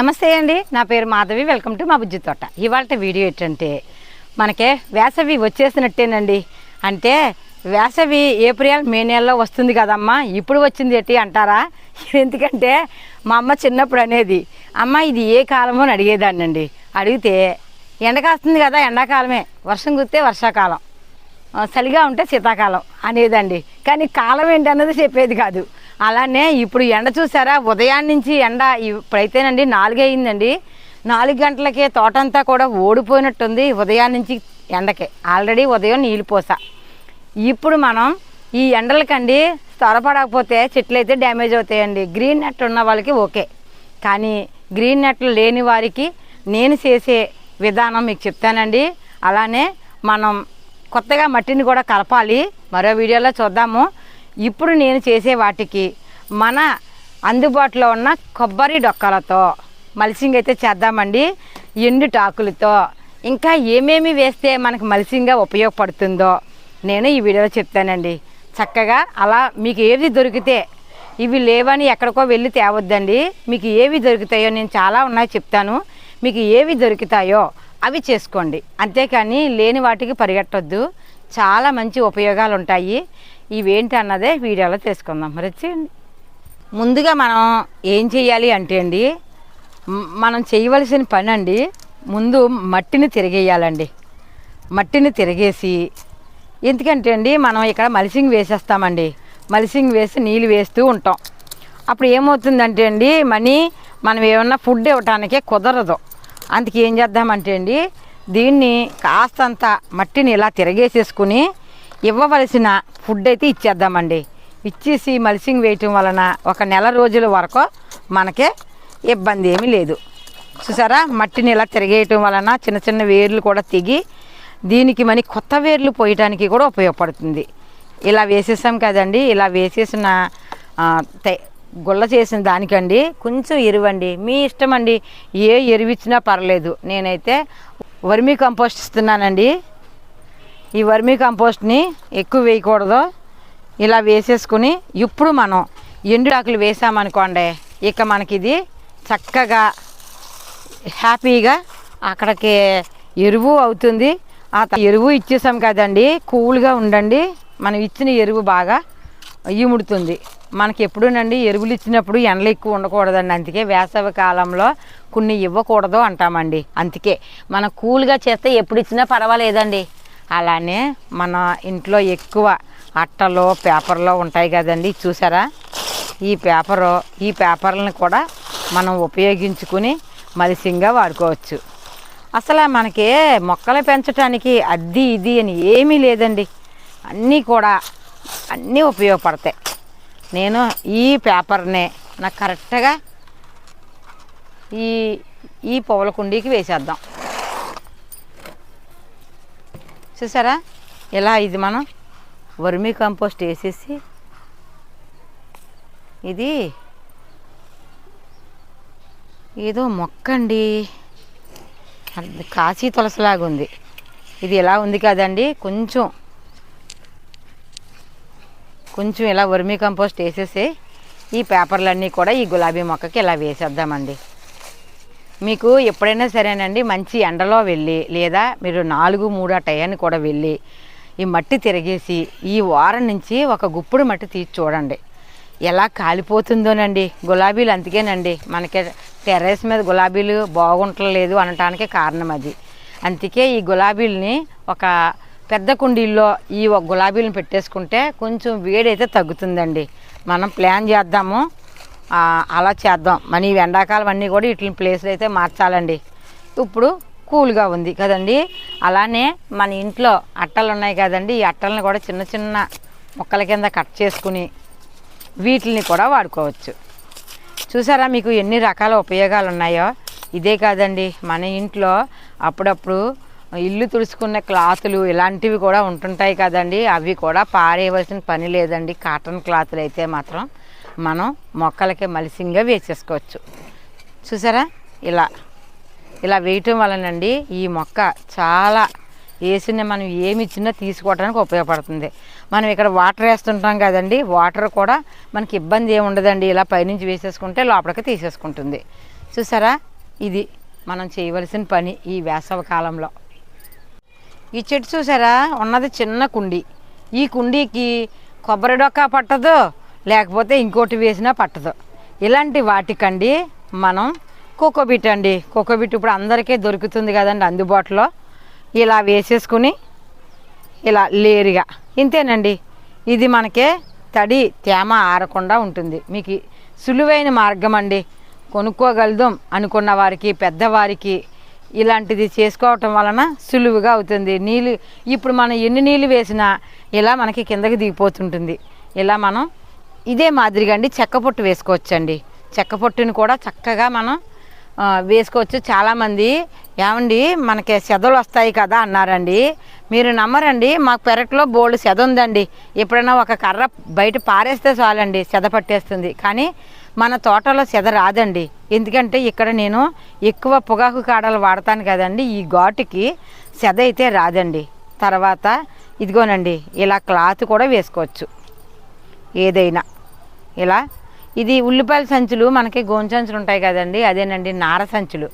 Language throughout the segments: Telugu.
నమస్తే అండి. నా పేరు మాధవి. వెల్కమ్ టు మా బుజ్జి తోట. ఇవాళ వీడియో ఏంటంటే మనకే వేసవి వచ్చేసినట్టేనండి. అంటే వేసవి ఏప్రిల్ మే నెలలో వస్తుంది కదమ్మా. ఇప్పుడు వచ్చింది ఏంటి అంటారా? ఎందుకంటే మా అమ్మ చిన్నప్పుడు అనేది అమ్మ ఇది ఏ కాలమో అని అడిగేదాన్నండి. అడిగితే ఎండకాస్తుంది కదా ఎండాకాలమే. వర్షం కుత్తే వర్షాకాలం. చలిగా ఉంటే శీతాకాలం అనేదండి. కానీ కాలం ఏంటన్నది చెప్పేది కాదు. అలానే ఇప్పుడు ఎండ చూసారా? ఉదయాన్ నుంచి ఎండ ఇప్పుడైతేనండి నాలుగు అయిందండి. నాలుగు గంటలకే తోటంతా కూడా ఓడిపోయినట్టుంది ఉదయాన్ నుంచి ఎండకే. ఆల్రెడీ ఉదయం నీళ్ళు పోసా. ఇప్పుడు మనం ఈ ఎండలకండి త్వరపడకపోతే చెట్లు అయితే డ్యామేజ్ అవుతాయండి. గ్రీన్ నెట్ ఉన్న వాళ్ళకి ఓకే. కానీ గ్రీన్ నెట్లు లేని వారికి నేను చేసే విధానం మీకు చెప్తానండి. అలానే మనం కొత్తగా మట్టిని కూడా కలపాలి. మరో వీడియోలో చూద్దాము. ఇప్పుడు నేను చేసే వాటికి మన అందుబాటులో ఉన్న కొబ్బరి డొక్కలతో మల్సింగ్ అయితే చేద్దామండి. ఎండు టాకులతో. ఇంకా ఏమేమి వేస్తే మనకు మల్సింగ్గా ఉపయోగపడుతుందో నేను ఈ వీడియోలో చెప్తానండి. చక్కగా అలా మీకు ఏది దొరికితే ఇవి లేవని ఎక్కడికో వెళ్ళి తేవద్దండి. మీకు ఏవి దొరుకుతాయో నేను చాలా ఉన్నాయి చెప్తాను. మీకు ఏవి దొరుకుతాయో అవి చేసుకోండి. అంతేకాని లేని వాటికి పరిగెట్టొద్దు. చాలా మంచి ఉపయోగాలు ఉంటాయి ఇవేంటి అన్నదే వీడియోలో తెలుసుకుందాం. మరి వచ్చేయండి ముందుగా మనం ఏం చేయాలి అంటే అండి మనం చేయవలసిన పని అండి ముందు మట్టిని తిరిగేయాలండి. మట్టిని తిరిగేసి ఎందుకంటే అండి మనం ఇక్కడ మలిసింగ్ వేసేస్తామండి. మలిసింగ్ వేసి నీళ్ళు వేస్తూ ఉంటాం. అప్పుడు ఏమవుతుందంటే అండి మనీ మనం ఏమన్నా ఫుడ్ ఇవ్వటానికే కుదరదు. అందుకే ఏం చేద్దామంటే అండి దీన్ని కాస్తంత మట్టిని ఇలా తిరగేసేసుకుని ఇవ్వవలసిన ఫుడ్ అయితే ఇచ్చేద్దామండి. ఇచ్చేసి మలిసింగ్ వేయటం వలన ఒక నెల రోజుల వరకు మనకే ఇబ్బంది ఏమీ లేదు. చూసారా? మట్టిని ఇలా తిరిగేయటం వలన చిన్న చిన్న వేర్లు కూడా తెగి దీనికి మరి కొత్త వేర్లు పోయటానికి కూడా ఉపయోగపడుతుంది. ఇలా వేసేసాం కదండి. ఇలా వేసేసిన గుల్ల చేసిన దానికండి కొంచెం ఎరువండి. మీ ఇష్టం అండి ఏ ఎరువు ఇచ్చినా పర్లేదు. నేనైతే వర్మీ కంపోస్ట్ ఇస్తున్నానండి. ఈ వర్మీ కంపోస్ట్ని ఎక్కువ వేయకూడదు. ఇలా వేసేసుకుని ఇప్పుడు మనం ఎండుడాకులు వేసామనుకోండి ఇక మనకి ఇది చక్కగా హ్యాపీగా అక్కడికి ఎరువు అవుతుంది. ఆ ఎరువు ఇచ్చేసాం కదండి కూల్గా ఉండండి. మనం ఇచ్చిన ఎరువు బాగా ఇముడుతుంది మనకి ఎప్పుడునండి ఎరువులు ఇచ్చినప్పుడు ఎండలు ఎక్కువ ఉండకూడదండి. అందుకే వేసవి కాలంలో కొన్ని ఇవ్వకూడదు అంటామండి. అందుకే మనం కూల్గా చేస్తే ఎప్పుడు ఇచ్చినా పర్వాలేదండి. అలానే మన ఇంట్లో ఎక్కువ అట్టలు పేపర్లో ఉంటాయి కదండి. చూసారా? ఈ పేపరు ఈ పేపర్లను కూడా మనం ఉపయోగించుకుని మలిసింగా వాడుకోవచ్చు. అసలు మనకి మొక్కలు పెంచడానికి అది ఇది అని ఏమీ లేదండి. అన్నీ కూడా అన్నీ ఉపయోగపడతాయి. నేను ఈ పేపర్నే నాకు కరెక్ట్గా ఈ ఈ పువ్వుల కుండీకి వేసేద్దాం. చూసారా? ఇలా ఇది మనం? వర్మీ కంపోస్ట్ వేసేసి ఇది ఏదో మొక్క అండి కాశీ తులసిలాగా ఉంది. ఇది ఎలా ఉంది కదండి? కొంచెం కొంచెం ఇలా వర్మీ కంపోస్ట్ వేసేసి ఈ పేపర్లన్నీ కూడా ఈ గులాబీ మొక్కకి ఇలా వేసేద్దామండి. మీకు ఎప్పుడైనా సరేనండి మంచి ఎండలో వెళ్ళి లేదా మీరు నాలుగు మూడు ఆ టయాన్ని కూడా వెళ్ళి ఈ మట్టి తిరిగేసి ఈ వారం నుంచి ఒక గుప్పుడు మట్టి తీసి చూడండి. ఎలా కాలిపోతుందోనండి. గులాబీలు అందుకేనండి. మనకి టెర్రస్ మీద గులాబీలు బాగుంటలేదు అనటానికి కారణం అది. అందుకే ఈ గులాబీలని ఒక పెద్ద కుండీల్లో ఈ గులాబీలను పెట్టేసుకుంటే కొంచెం వేడైతే తగ్గుతుందండి. మనం ప్లాన్ చేద్దాము. అలా చేద్దాం. మన ఈ ఎండాకాలం అన్నీ కూడా ఇట్ల ప్లేస్లు అయితే మార్చాలండి. ఇప్పుడు కూల్గా ఉంది కదండి. అలానే మన ఇంట్లో అట్టలు ఉన్నాయి కదండి. ఈ అట్టలను కూడా చిన్న చిన్న ముక్కల కింద కట్ చేసుకుని వీటిని కూడా వాడుకోవచ్చు. చూసారా మీకు ఎన్ని రకాల ఉపయోగాలు ఉన్నాయో ఇదే కాదండి. మన ఇంట్లో అప్పుడప్పుడు ఇల్లు తుడుచుకున్న క్లాతులు ఇలాంటివి కూడా ఉంటుంటాయి కదండి. అవి కూడా పారేయవలసిన పని లేదండి. కాటన్ క్లాతులు అయితే మాత్రం. మనం మొక్కలకి మలిసింగా వేసేసుకోవచ్చు. చూసారా? ఇలా. ఇలా వేయటం వలనండి ఈ మొక్క చాలా వేసిన మనం ఏమి ఇచ్చినా తీసుకోవడానికి ఉపయోగపడుతుంది. మనం ఇక్కడ వాటర్ వేస్తుంటాం కదండి వాటర్ కూడా మనకి ఇబ్బంది ఏమి ఉండదండి. ఇలా పైనుంచి వేసేసుకుంటే లోపలికి తీసేసుకుంటుంది. చూసారా? ఇది మనం చేయవలసిన పని ఈ వేసవ కాలంలో. ఈ చెట్టు చూసారా? ఉన్నది చిన్న కుండి. ఈ కుండీకి కొబ్బరి డొక్క పట్టదు లేకపోతే ఇంకోటి వేసినా పట్టదు. ఇలాంటి వాటికండి మనం కోకోబిట్ అండి. కోకోబిట్ ఇప్పుడు అందరికీ దొరుకుతుంది కదండి అందుబాటులో. ఇలా వేసేసుకుని ఇలా లేరుగా. ఇంతేనండి. ఇది మనకే తడి తేమ ఆరకుండా ఉంటుంది. మీకు సులువైన మార్గం అండి. కొనుక్కోగలదాం అనుకున్న వారికి పెద్దవారికి ఇలాంటిది చేసుకోవటం వలన సులువుగా అవుతుంది. నీళ్ళు ఇప్పుడు మనం ఎన్ని నీళ్ళు వేసినా ఇలా మనకి కిందకి దిగిపోతుంటుంది. ఇలా మనం ఇదే మాదిరిగా అండి చెక్క పొట్టు వేసుకోవచ్చండి. చెక్క పొట్టుని కూడా చక్కగా మనం వేసుకోవచ్చు. చాలామంది ఏమండి మనకి సెదలు వస్తాయి కదా అన్నారండి. మీరు నమ్మరండి మాకు పెరట్లో బోల్డ్ సెద ఉందండి. ఎప్పుడైనా ఒక కర్ర బయట పారేస్తే చాలండి సెద పట్టేస్తుంది. కానీ మన తోటలో సెద రాదండి. ఎందుకంటే ఇక్కడ నేను ఎక్కువ పొగాకు కాడలు వాడతాను కదండి. ఈ ఘాటుకి సెద అయితే రాదండి. తర్వాత ఇదిగోనండి ఇలా క్లాత్ కూడా వేసుకోవచ్చు. ఏదైనా. ఇలా ఇది ఉల్లిపాయల సంచులు మనకి గోను సంచులు ఉంటాయి కదండి అదేనండి నార సంచులు.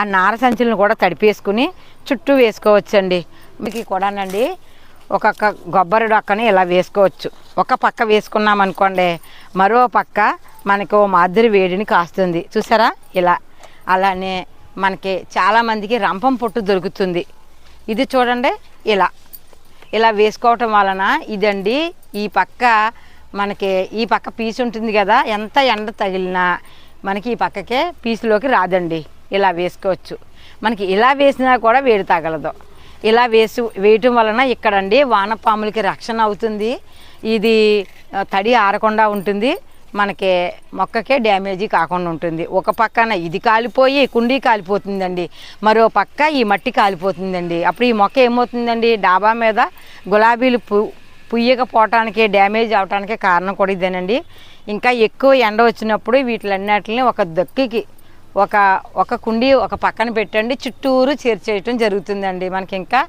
ఆ నార సంచులను కూడా తడిపేసుకుని చుట్టూ వేసుకోవచ్చండి. మీకు కూడానండి ఒక్కొక్క కొబ్బరి డొక్కని ఇలా వేసుకోవచ్చు. ఒక పక్క వేసుకున్నాం అనుకోండి మరో పక్క మనకు ఓ మాదిరి వేడిని కాస్తుంది. చూసారా? ఇలా. అలానే మనకి చాలామందికి రంపం పొట్టు దొరుకుతుంది. ఇది చూడండి ఇలా. ఇలా వేసుకోవటం వలన ఇదండి ఈ పక్క మనకి ఈ పక్క పీస్ ఉంటుంది కదా ఎంత ఎండ తగిలినా మనకి ఈ పక్కకే పీసులోకి రాదండి. ఇలా వేసుకోవచ్చు. మనకి ఇలా వేసినా కూడా వేడి తగలదు. ఇలా వేసి వేయటం వలన ఇక్కడండి వానపాములకి రక్షణ అవుతుంది. ఇది తడి ఆరకుండా ఉంటుంది. మనకి మొక్కకే డ్యామేజీ కాకుండా ఉంటుంది. ఒక పక్కన ఇది కాలిపోయి కుండీ కాలిపోతుందండి. మరో పక్క ఈ మట్టి కాలిపోతుందండి. అప్పుడు ఈ మొక్క ఏమవుతుందండి? డాబా మీద గులాబీలు పు పుయ్యకపోవటానికి డ్యామేజ్ అవటానికి కారణం కూడా ఇదేనండి. ఇంకా ఎక్కువ ఎండ వచ్చినప్పుడు వీటిలన్నిటిని ఒక దక్కికి ఒక ఒక కుండీ ఒక పక్కన పెట్టండి చుట్టూరు చేర్చేయటం జరుగుతుందండి. మనకి ఇంకా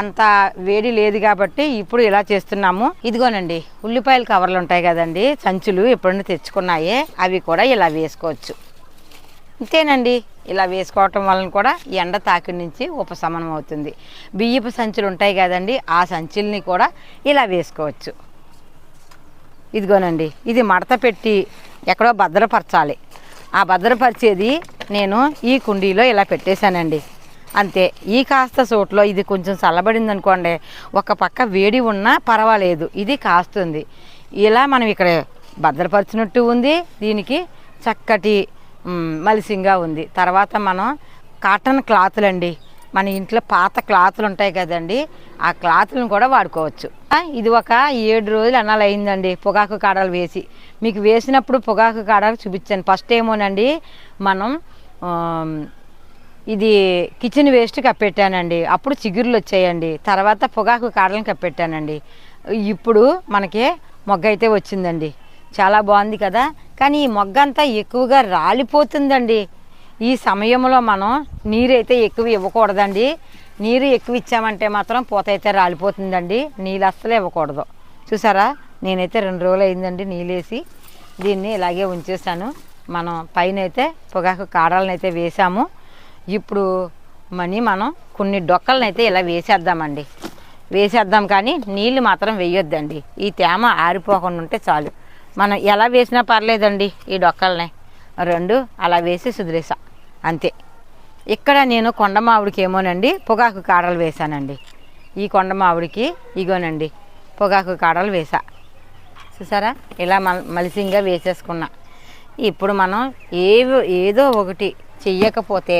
అంత వేడి లేదు కాబట్టి ఇప్పుడు ఇలా చేస్తున్నాము. ఇదిగోనండి ఉల్లిపాయలు కవర్లు ఉంటాయి కదండి సంచులు ఎప్పుడైనా తెచ్చుకున్నాయే అవి కూడా ఇలా వేసుకోవచ్చు. ఇంతేనండి. ఇలా వేసుకోవటం వలన కూడా ఎండ తాకిడి నుంచి ఉపశమనం అవుతుంది. బియ్యపు సంచులు ఉంటాయి కదండి ఆ సంచుల్ని కూడా ఇలా వేసుకోవచ్చు. ఇదిగోనండి ఇది మడత పెట్టి ఎక్కడో భద్రపరచాలి. ఆ భద్రపరిచేది నేను ఈ కుండీలో ఇలా పెట్టేశానండి. అంతే ఈ కాస్త చోట్లో ఇది కొంచెం చల్లబడింది అనుకోండి ఒక పక్క వేడి ఉన్నా పర్వాలేదు ఇది కాస్తుంది. ఇలా మనం ఇక్కడ భద్రపరిచినట్టు ఉంది దీనికి చక్కటి మలిసింగా ఉంది. తర్వాత మనం కాటన్ క్లాతులు అండి మన ఇంట్లో పాత క్లాతులు ఉంటాయి కదండి. ఆ క్లాతులను కూడా వాడుకోవచ్చు. ఇది ఒక ఏడు రోజులు అన్నాలు అయిందండి పొగాకు కాడలు వేసి. మీకు వేసినప్పుడు పొగాకు కాడలు చూపించాను. ఫస్ట్ ఏమోనండి మనం ఇది కిచెన్ వేస్ట్ కప్పెట్టానండి. అప్పుడు చిగురులు వచ్చాయండి. తర్వాత పొగాకు కాడలను కప్పెట్టానండి. ఇప్పుడు మనకి మొగ్గ అయితే వచ్చిందండి. చాలా బాగుంది కదా. కానీ ఈ మొగ్గ అంతా ఎక్కువగా రాలిపోతుందండి. ఈ సమయంలో మనం నీరైతే ఎక్కువ ఇవ్వకూడదండి. నీరు ఎక్కువ ఇచ్చామంటే మాత్రం పూత అయితే రాలిపోతుందండి. నీళ్ళు అస్సలు ఇవ్వకూడదు. చూసారా? నేనైతే రెండు రోజులు అయిందండి నీళ్ళేసి దీన్ని ఇలాగే ఉంచేసాను మనం పైన అయితే పొగాకు కాడాలను అయితే వేసాము ఇప్పుడు మనీ మనం కొన్ని డొక్కలను అయితే ఇలా వేసేద్దామండి. వేసేద్దాం కానీ నీళ్ళు మాత్రం వేయొద్దండి. ఈ తేమ ఆరిపోకుండా ఉంటే చాలు. మనం ఎలా వేసినా పర్లేదండి ఈ డొక్కల్ని. రెండు అలా వేసి సుదిరేసా. అంతే. ఇక్కడ నేను కొండ మామిడికి ఏమోనండి పొగాకు కాడలు వేసానండి ఈ కొండ మామిడికి ఇగోనండి పొగాకు కాడలు వేసా. చూసారా? ఇలా మలిసింగా వేసేసుకున్నా. ఇప్పుడు మనం ఏవో ఏదో ఒకటి చెయ్యకపోతే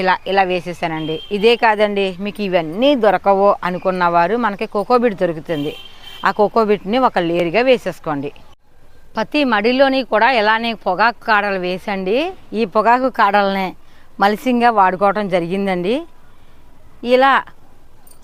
ఇలా ఇలా వేసేసానండి. ఇదే కాదండి మీకు ఇవన్నీ దొరకవు అనుకున్నవారు మనకి కోకోబిట్ దొరుకుతుంది. ఆ కోకోబిట్ని ఒక లేరుగా వేసేసుకోండి. ప్రతి మడిలోని కూడా ఇలానే పొగాకు కాడలు వేసండి. ఈ పొగాకు కాడలనే మలిసింగా వాడుకోవటం జరిగిందండి. ఇలా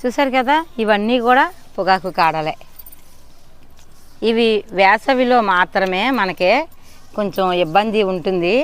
చూసారు కదా ఇవన్నీ కూడా పొగాకు కాడలే. ఇవి వేసవిలో మాత్రమే మనకి కొంచెం ఇబ్బంది ఉంటుంది.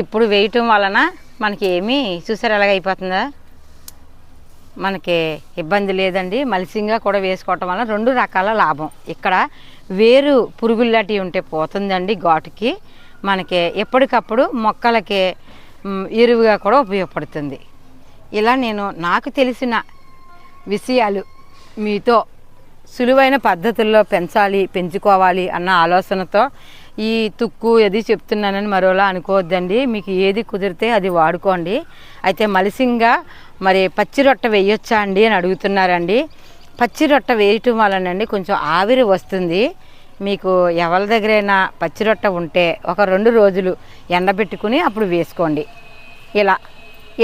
ఇప్పుడు వేయటం వలన మనకి ఏమీ చూసారు ఎలాగైపోతుందా మనకి ఇబ్బంది లేదండి. మలిసింగా కూడా వేసుకోవటం వలన రెండు రకాల లాభం. ఇక్కడ వేరు పురుగుల్లాంటివి ఉంటే పోతుందండి ఘాటుకి. మనకి ఎప్పటికప్పుడు మొక్కలకి ఎరువుగా కూడా ఉపయోగపడుతుంది. ఇలా నేను నాకు తెలిసిన విషయాలు మీతో సులువైన పద్ధతుల్లో పెంచాలి పెంచుకోవాలి అన్న ఆలోచనతో ఈ తుక్కు అది చెప్తున్నానని మరోలా అనుకోవద్దండి. మీకు ఏది కుదిరితే అది వాడుకోండి. అయితే మలిసింగా మరి పచ్చి రొట్ట వేయొచ్చా అండి అని అడుగుతున్నారండి. పచ్చి రొట్ట వేయటం వలనండి కొంచెం ఆవిరి వస్తుంది. మీకు ఎవరి దగ్గరైనా పచ్చి రొట్ట ఉంటే ఒక రెండు రోజులు ఎండబెట్టుకుని అప్పుడు వేసుకోండి. ఇలా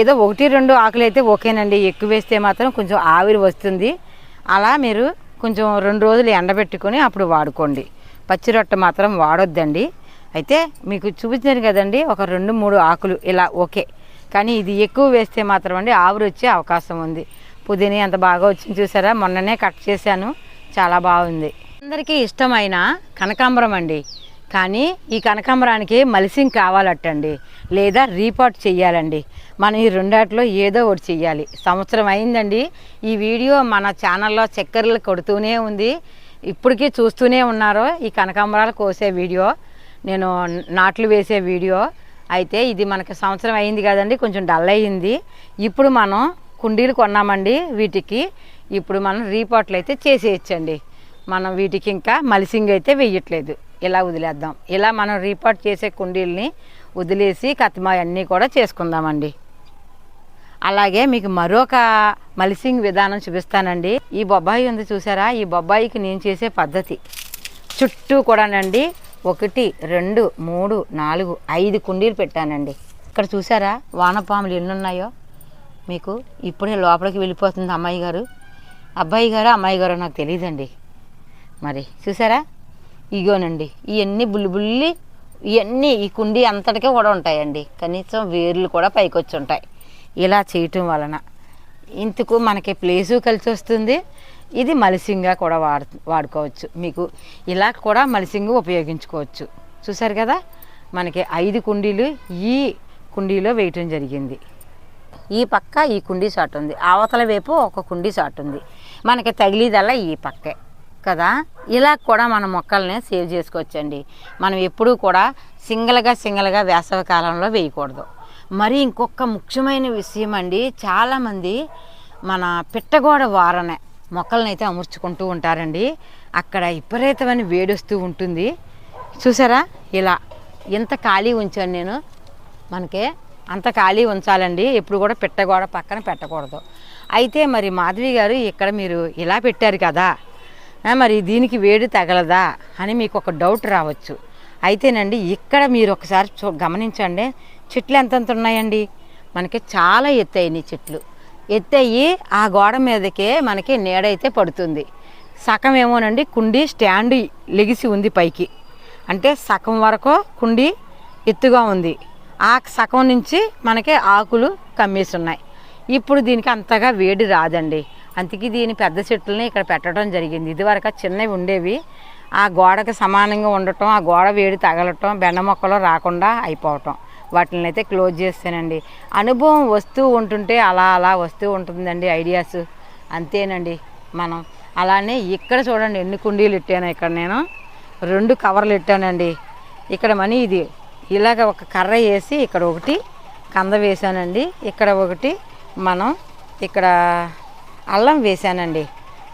ఏదో ఒకటి రెండు ఆకులు అయితే ఓకేనండి. ఎక్కువ వేస్తే మాత్రం కొంచెం ఆవిరి వస్తుంది. అలా మీరు కొంచెం రెండు రోజులు ఎండబెట్టుకొని అప్పుడు వాడుకోండి. పచ్చి రొట్ట మాత్రం వాడొద్దండి. అయితే మీకు చూపించాను కదండి ఒక రెండు మూడు ఆకులు ఇలా ఓకే. కానీ ఇది ఎక్కువ వేస్తే మాత్రం అండి ఆవిరి వచ్చే అవకాశం ఉంది. పుదీనా ఎంత బాగా వచ్చింది చూసారా? మొన్ననే కట్ చేశాను. చాలా బాగుంది. అందరికీ ఇష్టమైన కనకాంబరం అండి. కానీ ఈ కనకాంబరానికి మలిసింగ్ కావాలట్టండి లేదా రీపాట్ చేయాలండి మనం ఈ రెండాటిలో ఏదో ఒకటి చెయ్యాలి. సంవత్సరం అయిందండి. ఈ వీడియో మన ఛానల్లో చక్కెరలు కొడుతూనే ఉంది. ఇప్పటికీ చూస్తూనే ఉన్నారు ఈ కనకాంబరాలు కోసే వీడియో. నేను నాట్లు వేసే వీడియో. అయితే ఇది మనకి సంవత్సరం అయింది కదండి. కొంచెం డల్ అయ్యింది. ఇప్పుడు మనం కుండీలు కొన్నామండి వీటికి. ఇప్పుడు మనం రీపాట్లు అయితే చేసేయచ్చండి. మనం వీటికి ఇంకా మలిసింగ్ అయితే వేయట్లేదు. ఇలా వదిలేద్దాం. ఇలా మనం రీపాట్ చేసే కుండీల్ని వదిలేసి కత్తిమా అన్నీ కూడా చేసుకుందామండి. అలాగే మీకు మరొక మలిసింగ్ విధానం చూపిస్తానండి. ఈ బొబ్బాయి ఉంది చూసారా? ఈ బొబ్బాయికి నేను చేసే పద్ధతి. చుట్టూ కూడానండి ఒకటి రెండు మూడు నాలుగు ఐదు కుండీలు పెట్టానండి. ఇక్కడ చూసారా? వానపాములు ఎన్ని ఉన్నాయో మీకు ఇప్పుడే లోపలికి వెళ్ళిపోతుంది అమ్మాయి గారు. అబ్బాయి గారు అమ్మాయి గారు నాకు తెలియదండి మరి చూసారా? ఇగోనండి ఇవన్నీ బుల్లి బుల్లి ఇవన్నీ ఈ కుండీ అంతటికే కూడా ఉంటాయండి. కనీసం వేర్లు కూడా పైకి వచ్చి ఉంటాయి ఇలా చేయటం వలన ఇందుకు మనకి ప్లేసు కలిసి వస్తుంది ఇది మలిసింగా కూడా వాడు వాడుకోవచ్చు. మీకు ఇలా కూడా మలిసింగు ఉపయోగించుకోవచ్చు. చూసారు కదా? మనకి ఐదు కుండీలు ఈ కుండీలో వేయటం జరిగింది. ఈ పక్క ఈ కుండీ షాట్ ఉంది. అవతల వైపు ఒక కుండీ షాట్ ఉంది. మనకి తగిలిదల్లా ఈ పక్కే. కదా? ఇలా కూడా మన మొక్కల్ని సేవ్ చేసుకోవచ్చండి. మనం ఎప్పుడూ కూడా సింగల్గా సింగల్గా వేసవి కాలంలో వేయకూడదు. మరి ఇంకొక ముఖ్యమైన విషయం అండి చాలామంది మన పిట్టగోడ వారనే మొక్కలను అయితే అమర్చుకుంటూ ఉంటారండి. అక్కడ విపరీతమైన వేడొస్తూ ఉంటుంది. చూసారా? ఇలా ఎంత ఖాళీ ఉంచాను నేను. మనకే అంత ఖాళీ ఉంచాలండి. ఎప్పుడు కూడా పెట్టగోడ పక్కన పెట్టకూడదు. అయితే మరి మాధవి గారు ఇక్కడ మీరు ఇలా పెట్టారు కదా. మరి దీనికి వేడి తగలదా అని మీకు ఒక డౌట్ రావచ్చు. అయితేనండి ఇక్కడ మీరు ఒకసారి చూ గమనించండి. చెట్లు ఎంతెంత ఉన్నాయండి? మనకి చాలా ఎత్తయినాయి చెట్లు. ఎత్తయ్యి ఆ గోడ మీదకే మనకి నీడైతే పడుతుంది. సగం ఏమోనండి కుండీ స్టాండ్ లెగిసి ఉంది పైకి. అంటే సగం వరకు కుండీ ఎత్తుగా ఉంది. ఆ సగం నుంచి మనకి ఆకులు కమ్మేసి ఉన్నాయి ఇప్పుడు దీనికి అంతగా వేడి రాదండి. అందుకే దీని పెద్ద చెట్లని ఇక్కడ పెట్టడం జరిగింది. ఇదివరకు చిన్నవి ఉండేవి. ఆ గోడకి సమానంగా ఉండటం ఆ గోడ వేడి తగలటం బెండ మొక్కలు రాకుండా అయిపోవటం. వాటిని అయితే క్లోజ్ చేస్తానండి. అనుభవం వస్తూ ఉంటుంటే అలా అలా వస్తూ ఉంటుందండి ఐడియాస్. అంతేనండి మనం. అలానే ఇక్కడ చూడండి ఎన్ని కుండీలు ఇట్టాను ఇక్కడ నేను. రెండు కవర్లు ఇట్టానండి. ఇక్కడ మనీ ఇది ఇలాగ ఒక కర్ర వేసి ఇక్కడ ఒకటి కంద వేసానండి ఇక్కడ ఒకటి మనం ఇక్కడ అల్లం వేసానండి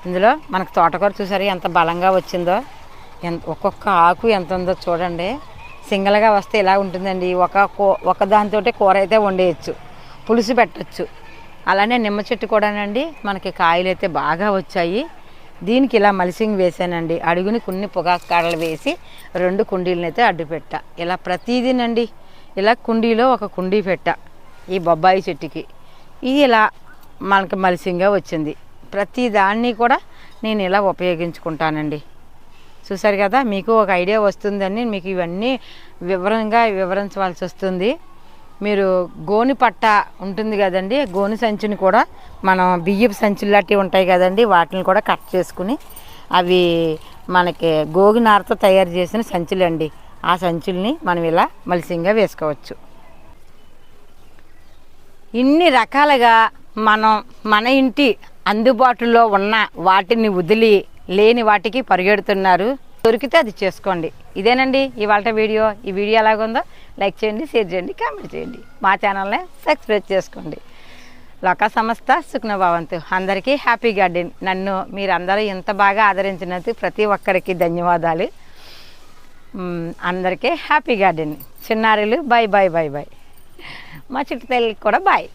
ఇందులో మనకు తోటకూర చూసారు ఎంత బలంగా వచ్చిందో? ఎంత ఒక్కొక్క ఆకు ఎంత ఉందో చూడండి. సింగల్గా వస్తే ఇలా ఉంటుందండి. ఒక కూ ఒక దానితో కూర అయితే వండేయచ్చు. పులుసు పెట్టచ్చు. అలానే నిమ్మ చెట్టు కూడానండి మనకి కాయలు అయితే బాగా వచ్చాయి. దీనికి ఇలా మలిసింగ్ వేసానండి. అడుగుని కొన్ని పొగాకు కాడలు వేసి రెండు కుండీలను అయితే అడ్డు పెట్టా. ఇలా ప్రతిదీనండి. ఇలా కుండీలో ఒక కుండీ పెట్టా ఈ బొబ్బాయి చెట్టుకి. ఇది ఇలా మనకి మలిసింగ్గా వచ్చింది. ప్రతి దాన్ని కూడా నేను ఇలా ఉపయోగించుకుంటానండి. చూసారు కదా మీకు ఒక ఐడియా వస్తుందని మీకు ఇవన్నీ వివరంగా వివరించవలసి వస్తుంది. మీరు గోని పట్ట ఉంటుంది కదండి గోని సంచిని కూడా మనం బియ్యపు సంచులు లాంటివి ఉంటాయి కదండి వాటిని కూడా కట్ చేసుకుని అవి మనకి గోగి నారతో తయారు చేసిన సంచులు అండి. ఆ సంచుల్ని మనం ఇలా మలిసింగా వేసుకోవచ్చు. ఇన్ని రకాలుగా మనం మన ఇంటి అందుబాటులో ఉన్న వాటిని వదిలి లేని వాటికి పరిగెడుతున్నారు. దొరికితే అది చేసుకోండి. ఇదేనండి ఇవాళ వీడియో. ఈ వీడియో ఎలాగుందో లైక్ చేయండి షేర్ చేయండి కామెంట్ చేయండి. మా ఛానల్ని సబ్స్క్రైబ్ చేసుకోండి. లోక సంస్థ సుఖ్న భవంతు అందరికీ హ్యాపీ గార్డెన్. నన్ను మీరందరూ ఇంత బాగా ఆదరించినందుకు ప్రతి ఒక్కరికి ధన్యవాదాలు. అందరికీ హ్యాపీ గార్డెన్. చిన్నారులు బాయ్ బాయ్ బాయ్ బాయ్ మా చుట్టుతల్లికి కూడా బాయ్.